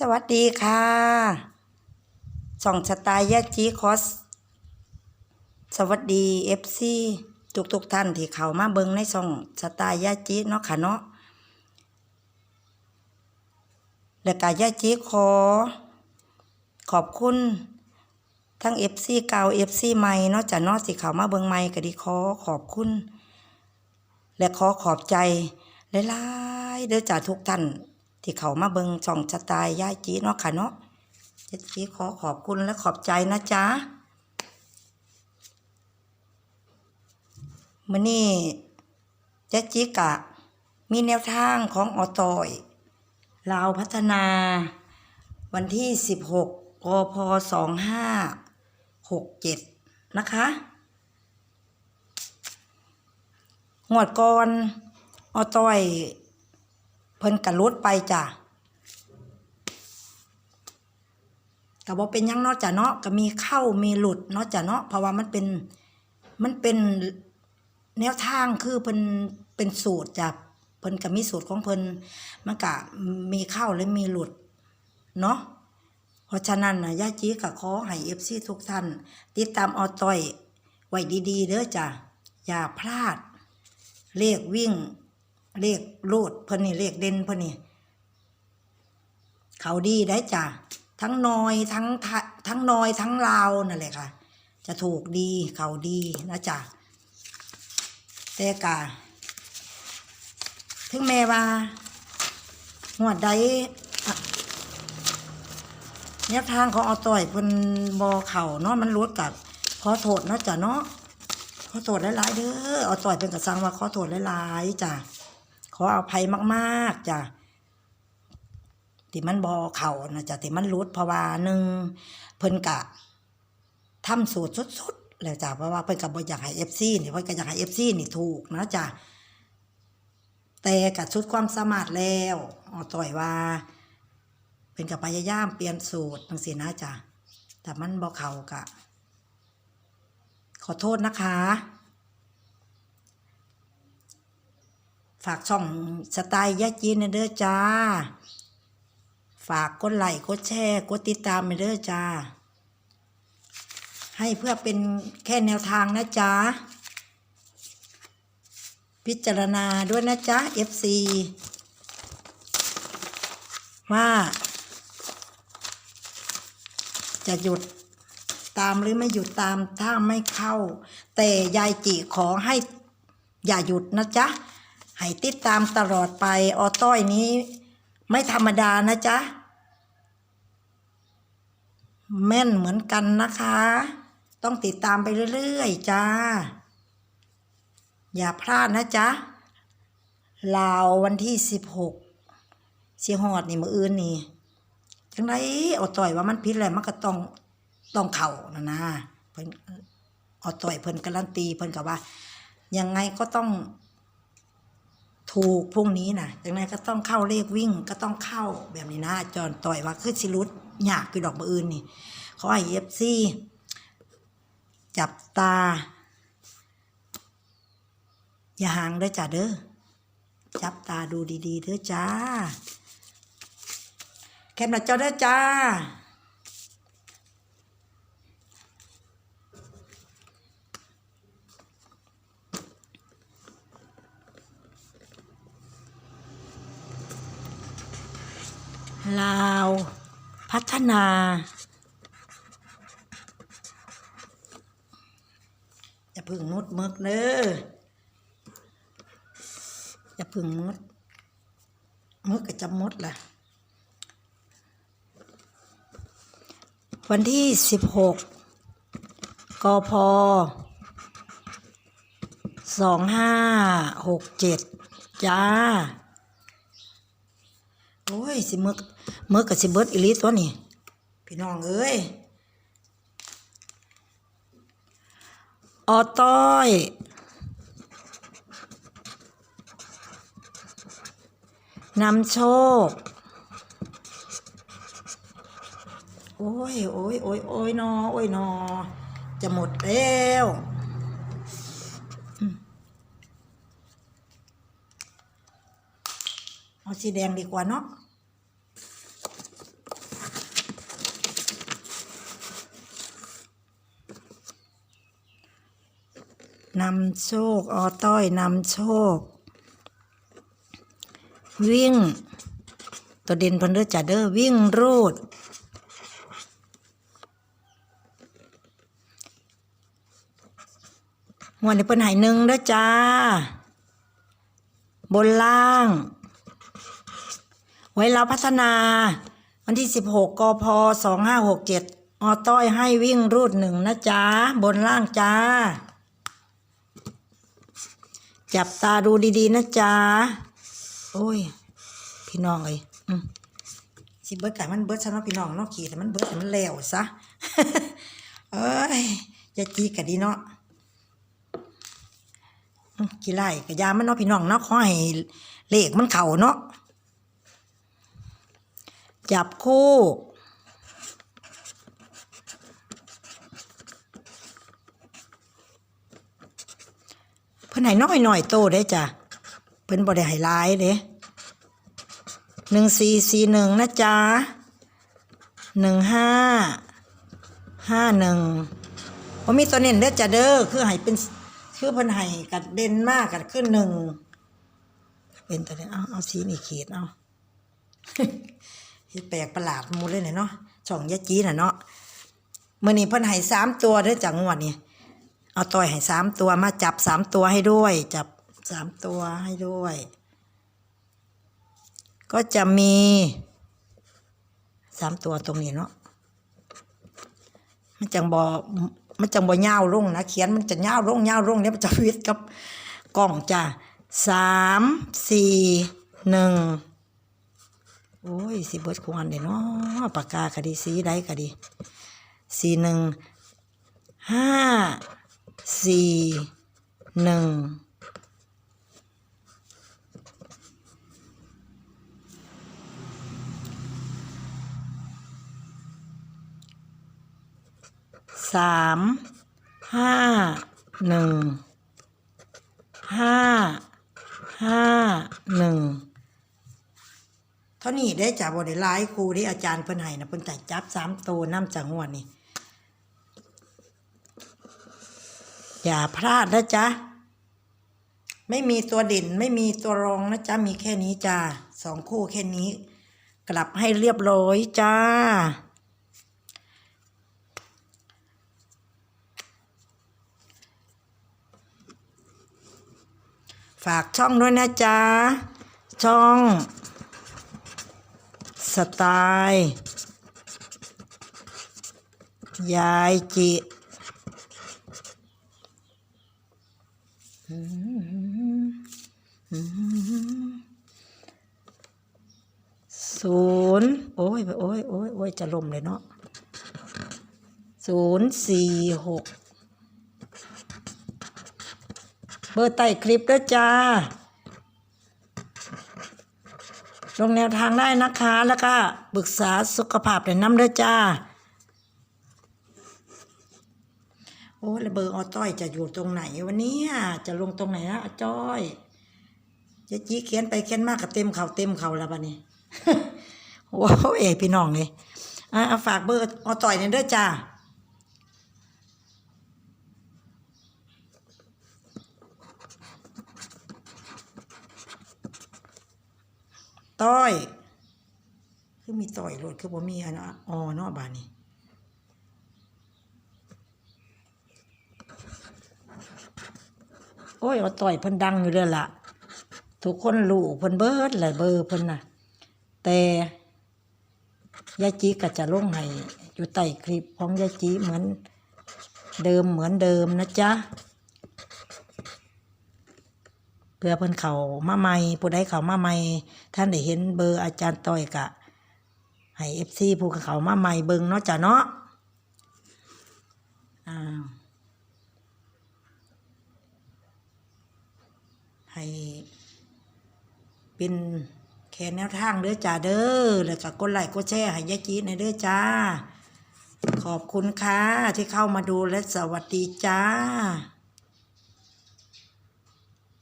สวัสดีค่ะส่องสไตล์ยาจีคอส สวัสดีเอฟซีทุกทุกๆท่านที่เข้ามาเบิงในส่องสไตล์ยาจีเนาะค่ะเนาะและกายาจีขอ ขอบคุณทั้งเอฟซีเก่าเอฟซีใหม่เนาะจะเนาะสิเข้ามาเบิงใหม่ก็ดีขอขอบคุณ และขอขอบใจหลายๆเด้อจากทุกท่าน ที่เขามาเบิงช่องสไตล์ย่ายจีเนาะค่ะเนาะยายจีขอขอบคุณและขอบใจนะจ๊ะมื้อนี้ยายจีกะ มีแนวทางของอตอยลาวพัฒนา วันที่ 16กพ2567 นะคะ งวดก่อนอต้อย พิ่นกะลุดไปจ้ะก็บ่เป็นยังเนาะจ้ะเนาะก็มีเข้ามีหลุดเนาะจ้ะเนาะเพราะว่ามันเป็นมันเป็นแนวทางคือเพิ่นเป็นสูตรจ้ะเพิ่นก็มีสูตรของเพิ่นมันก็มีเข้าและมีหลุดเนาะเพราะฉะนั้นนะย่าจีก็ขอให้ FC ทุกท่าน ติดตามออต้อยไว้ดีๆเด้อจ้ะอย่าพลาด เลขวิ่ง เลขรูดเพิ่นนี่เลขเด่นเพิ่นนี่เขาดีได้จ้ะทั้งนอยทั้งทั้งนอยทั้งลาวนั่นแหละค่ะ จะถูกดีเขาดีนะจ๊ะแต่กะถึงแม้ว่าหัวดใดอะแนวทางของเอาต่อยเพิ่นบอเข่าเนาะมันรุดกับขอโทษเนาะจ้ะเนาะขอโทษหลายๆเด้อเอาต่อยเป็นกระสังว่าขอโทษหลายๆจ้ะ ขออภัยมากๆจ้ะที่มันบอเข่านะจ้ะที่มันรุดเพราะว่าหนึ่งเพิ่นกะทำสูตรสุดๆแล้วจ้ะเพราะว่าเพิ่นกับ่อยากให้เอฟซีนี่เพิ่นก็อยากให้เอฟซีนี่ถูกนะจ้ะแต่กับชุดความสามารถแล้วออต่อยว่าเพิ่นกับพยายามเปลี่ยนสูตรจังซี่นะจ้ะแต่มันบ่เข้ากะขอโทษนะคะ ฝากช่องสไตล์ยะจีนเด้อจ้า ฝากกดไลค์กดแชร์กดติดตามเด้อจ้า ให้เพื่อเป็นแค่แนวทางนะจ๊ะ พิจารณาด้วยนะจ๊ะ FC ว่าจะหยุดตามหรือไม่หยุดตามถ้าไม่เข้า แต่ยายจิขอให้อย่าหยุดนะจ๊ะ ให้ติดตามตลอดไปออต้อยนี้ ไม่ธรรมดานะจ๊ะ แม่นเหมือนกันนะคะ ต้องติดตามไปเรื่อยๆจ้า อย่าพลาดนะจ๊ะลาววันที่สิบหกสิฮอดนี่มืออื่นนี่จังไรเอาต่อยว่ามันพิษแหละมันก็ต้องต้องเข่านะนะเพิ่นเอาต่อยเพิ่นการันตีเพิ่นกับว่า ยังไงก็ต้อง ถูกพรุ่งนี้นะยังไงก็ต้องเข้าเลขวิ่งก็ต้องเข้าแบบนี้นะจอนต่อยว่าคือสิรุดยากคือดอกมืออื่นนี่ขอให้เอฟซีจับตา อย่าห่างเด้อจ้าเด้อจับตาดูดีๆเด้อจ้าแคมหน้าจอเด้อจ้า ลาว พัฒนา อย่าพึ่งมุดมึกเด้ออย่าพึ่งมุดมึกก็จะมุดล่ะ วันที่สิบหกกพสองห้าหกเจ็ดจ้า โอ้ยสิมึกมึกกับสิเบิดอีหลีตัวนี่พี่น้องเอ้ยออต้อยนำโชค โอ้ย โอ้ย โอ้ย โอ้ยนอ โอ้ยนอ จะหมดแล้ว เอาสีแดงดีกว่าเนาะนำโชคออต้อยนำโชค วิ่ง ตัวเด่นพันเดอร์จัดเดอร์วิ่งรูด วันนี้เป็นหายหนึ่งแล้วจ้า บนล่าง ไว้เราพัฒนา วันที่ 16กพ2567ออต้อยให้วิ่งรูดหนึ่งนะจ๊ะ บนล่างจ้า จับตาดูดีๆ นะจ๊ะ โอ้ย พี่น้องเอ้ยอืมสิเบิดไก่มันเบิดซะเนาะพี่น้องเนาะขี่แต่มันเบิดแต่มันแล้วซะเอ้ยอย่าจีกันดีเนาะกี่ไล่กะยามันเนาะพี่น้องเนาะขอให้เลขมันเข่าเนาะ จับคู่ เพิ่นให้น้อยหน่อยโตได้จ้ะ เพิ่นบ่ได้ให้หลายเด้หนึ่งสี่สี่หนึ่งนะจ๊ะหนึ่งห้าห้าหนึ่งพอมีตัวเน้นเด้อจ้ะเด้อคือให้เป็นคือเพิ่นให้กัดเด่นมากกัดขึ้นหนึ่งเป็นตัวเนี้เอาเอาสีนี่ขีดเอา เฮ็ดแปลกประหลาดหมูเลยเนี่ยเนาะช่องยะจีน่ะเนาะมื้อนี้เพิ่นให้สามตัวเด้อจากงวดนี้เอาต่อยให้สามตัวมาจับสามตัวให้ด้วย จับสามตัวให้ด้วย ก็จะมีสามตัวตรงนี้เนาะมันจังบอมันจังบอยาวลงนะเขียนมันจะยาวลงยาวลงเนี่ยมันจะวิดกับกล่องจ้ะสามสี่หนึ่ง โอ้ย สิเบิดควรเด้เนาะปากกาคดีสีใดคดีสีหนึ่งห้าสี่หนึ่งสามห้าหนึ่งห้าห้าหนึ่ง ท่านี้ได้จากบได้หลครูที่อาจารย์เพิ่นให้นะเพิ่นแต่จับสามตัวน้ำจากงวดนี่อย่าพลาดนะจ๊ะ ไม่มีตัวเด่นไม่มีตัวรองนะจ๊ะ มีแค่นี้จ้าสองคู่แค่นี้ กลับให้เรียบร้อยจ้า ฝากช่องด้วยนะจ๊ะ ช่อง สไตล์ ยายจิศูนย์โอ้ยโอ้ยโอ้ยโอ้ยจะลมเลยเนาะศูนย์สี่หกเบอร์ใต้คลิปด้วจ้า ลงแนวทางได้นะคะ แล้วก็ปรึกษาสุขภาพในน้ำเด้อจ้า โอ้แล้วเบอร์ออต้อยจะอยู่ตรงไหนวันนี้จะลงตรงไหนนะอจ้อยจ๊จี้เขียนไปเขียนมากกับเต็มเขาเต็มเข่าแล้วบัดนี้โอ้เอยพี่น้องเลยอ่าฝากเบอร์ออต้อยเนี่ยเด้อจ้า ต้อย คือมีต่อยรถคือบ่มีอันอะอ๋อเนาะบานนี้โอ้ยเอาต่อยเพิ่นดังอยู่เด้อล่ะ ทุกคนรู้เพิ่นเบิดแหละเบอร์เพิ่นน่ะ แต่ยายจีก็จะลงให้อยู่ใต้คลิปของยายจีเหมือนเดิมเหมือนเดิมนะจ๊ะ พื่อเพิ่นเขามาใหม่ผู้ใดเขามาใหม่ท่านได้เห็นเบอร์อาจารย์ต้อยกะ ให้เอฟซีผู้เขามาใหม่เบิงเนาะจ้ะเนาะอ้าให้เป็นแค่แนวทางเด้อจ้าเด้อแล้วก็กดไลค์กดแชร์ให้ยายจีในเด้อจ้า ขอบคุณค่ะที่เข้ามาดูและสวัสดีจ้า